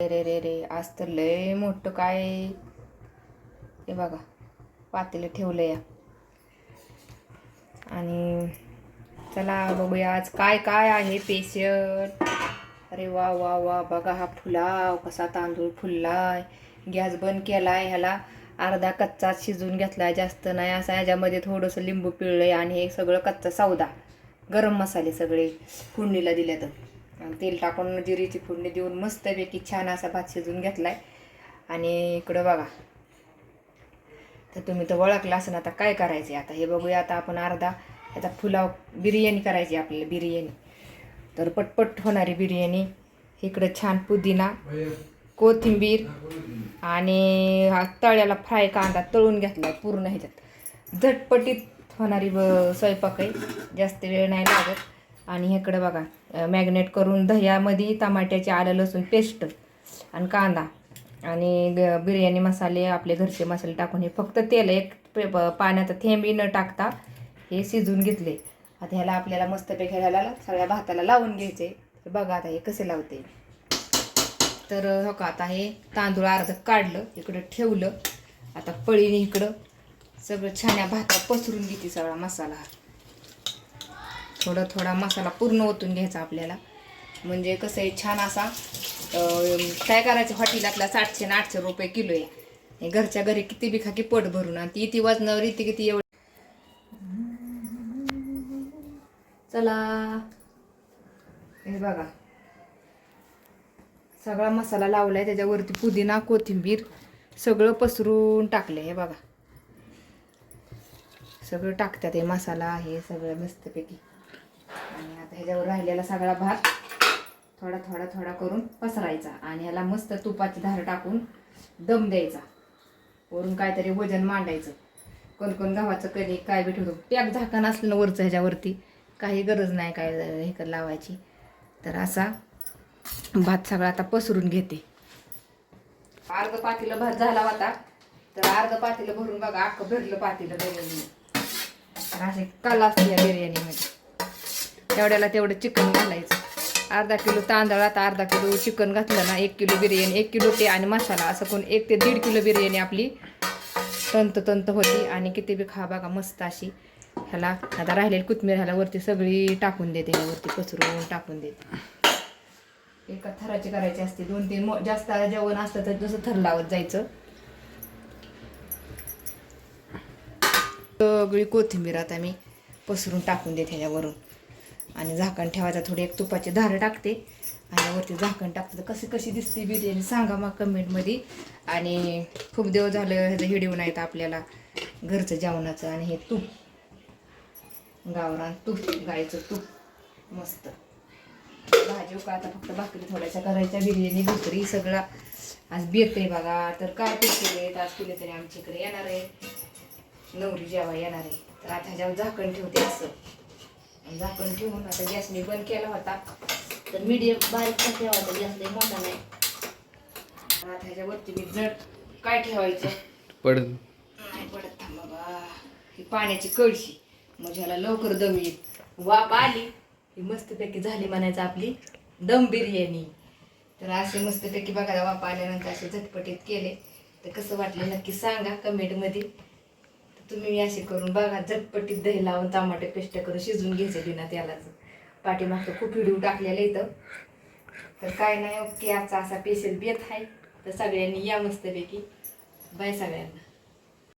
रे रे रे आज तर लय मोठं काय हे बघा पातेलं ठेवलं या. आणि चला बघूया आज काय काय आहे पेशंट अरे वा वा वा. बघा हा फुलाव कसा तांदूळ फुललाय. गॅस बंद केलाय ह्याला. अर्धा कच्चा शिजून घेतलाय जास्त नाही. असा ह्याच्यामध्ये थोडंसं लिंबू पिळलंय आणि हे सगळं कच्चा सौदा. गरम मसाले सगळे फोडणीला दिले तर तेल टाकून जिरीची फोडणी देऊन मस्तपैकी छान असा भात शिजून घेतला आहे आणि इकडं बघा. तर तुम्ही तर ओळखला असं आता काय करायचे आता. हे बघूया आता आपण अर्धा ह्याचा फुलाव बिर्याणी करायची आपल्याला बिर्याणी. तर पटपट होणारी बिर्याणी. इकडं छान पुदिना कोथिंबीर आणि हा तळ्याला फ्राय कांदा तळून घेतला पूर्ण ह्याच्यात. झटपटीत होणारी ब स्वयंपाक आहे जास्त वेळ नाही लागत. आणि हेकडं बघा मॅग्नेट करून दह्यामध्ये टमाट्याचे आलं लसूण पेस्ट आणि कांदा आणि ग बिर्याणी मसाले आपले घरचे मसाले टाकून हे फक्त तेल एक पे- प- थेंबी न टाकता हे शिजून घेतले. आता ह्याला आपल्याला मस्तपैकी ह्याला सगळ्या भाताला लावून घ्यायचे. बघा आता हे कसे लावते. तर हो का आता हे तांदूळ अर्ध काढलं इकडं ठेवलं. आता पळीने इकडं सगळं छान भाता भातात पसरून घेते सगळा मसाला. थोडा थोडा मसाला पूर्ण ओतून घ्यायचा आपल्याला. म्हणजे कसं आहे छान असा काय करायचं हॉटेलातला सातशे आणि आठशे रुपये किलो आहे. हे घरच्या घरी किती बी खा की पोट भरून आणि ती ती वजनावर इथे किती एवढं. चला. हे बघा. सगळा मसाला लावलाय त्याच्यावरती पुदिना कोथिंबीर सगळं पसरून टाकलंय हे बघा. सगळं टाकतात हे मसाला हे सगळं मस्तपैकी. ह्याच्यावर राहिलेला सगळा भात थोडा थोडा थोडा करून पसरायचा आणि ह्याला मस्त तुपाची धार टाकून दम द्यायचा. वरून काहीतरी वजन मांडायचं. कोण कोण गव्हाचं कधी काय बी ठेवतो. पॅक झाकण असलं वरचं ह्याच्यावरती. काही गरज नाही काय हे कर लावायची. तर असा भात सगळा आता पसरून घेते. अर्ध पातीलं भात झाला होता. तर अर्ध पातीलं भरून बघा अख्खं भरलं पातीलं बिर्याणी. तर असे काल असते या बिर्याणीमध्ये. तेवढ्याला तेवढं चिकन घालायचं. अर्धा किलो तांदळात अर्धा किलो चिकन घातलं ना एक किलो बिर्याणी एक किलो ते आणि मसाला असं कोण एक ते दीड किलो बिर्याणी आपली तंत तंत होती. आणि किती बी खा बघा मस्त अशी ह्याला आता राहिलेली कोथमीर ह्याला वरती सगळी टाकून देते ह्यावरती पसरून टाकून देते. एका थराची करायची असते दोन तीन मो- जास्त जेवण असतं तर जसं थर लावत जायचं. सगळी कोथिंबीर आता मी पसरून टाकून देते ह्याच्यावरून. आणि झाकण ठेवायचं थोडी एक तुपाची धार टाकते. आणि वरती झाकण टाकते. तर कशी कशी दिसते बिर्याणी सांगा मग कमेंटमध्ये आणि खूप दिवस झालं ह्याचं व्हिडिओ नाहीत आपल्याला. घरचं जेवणाचं आणि हे तूप. गावरान तूप गायचं तूप. मस्त. भाजी का आता फक्त भाकरी थोड्याशा करायच्या. बिर्याणी भाकरी सगळा. आज बेत आहे बघा. तर काय पीठ आज केले तरी आमच्याकडे येणार आहे. नवरी जेव्हा येणार आहे. तर आता ह्याच्यावर झाकण ठेवते असं. झाकण ठेवून आता गॅस मी बंद केला होता. तर मीडियम बारीक ठेवा होता गॅस लई मोठा नाही. आता ह्याच्यावरती मी जड काय ठेवायचं? पड नाही पडत थांबा बा ही पाण्याची कळशी. म्हणजे ह्याला लवकर दम येईल. वाप आली. ही मस्तपैकी झाली म्हणायचं आपली दम बिर्याणी. तर असे मस्तपैकी बघा वाप आल्यानंतर असे झटपटीत केले. तर कसं वाटलं नक्की सांगा कमेंटमध्ये. तुम्ही असे करून बघा झटपटीत दही लावून टमाटे पेस्ट करून शिजवून घ्यायचं बिना त्यालाच पाठीमागचं खूप व्हिडिओ टाकलेलं इथं. तर काय नाही ओके आजचा असा स्पेशल बेत आहे. तर सगळ्यांनी या मस्तपैकी. बाय सगळ्यांना.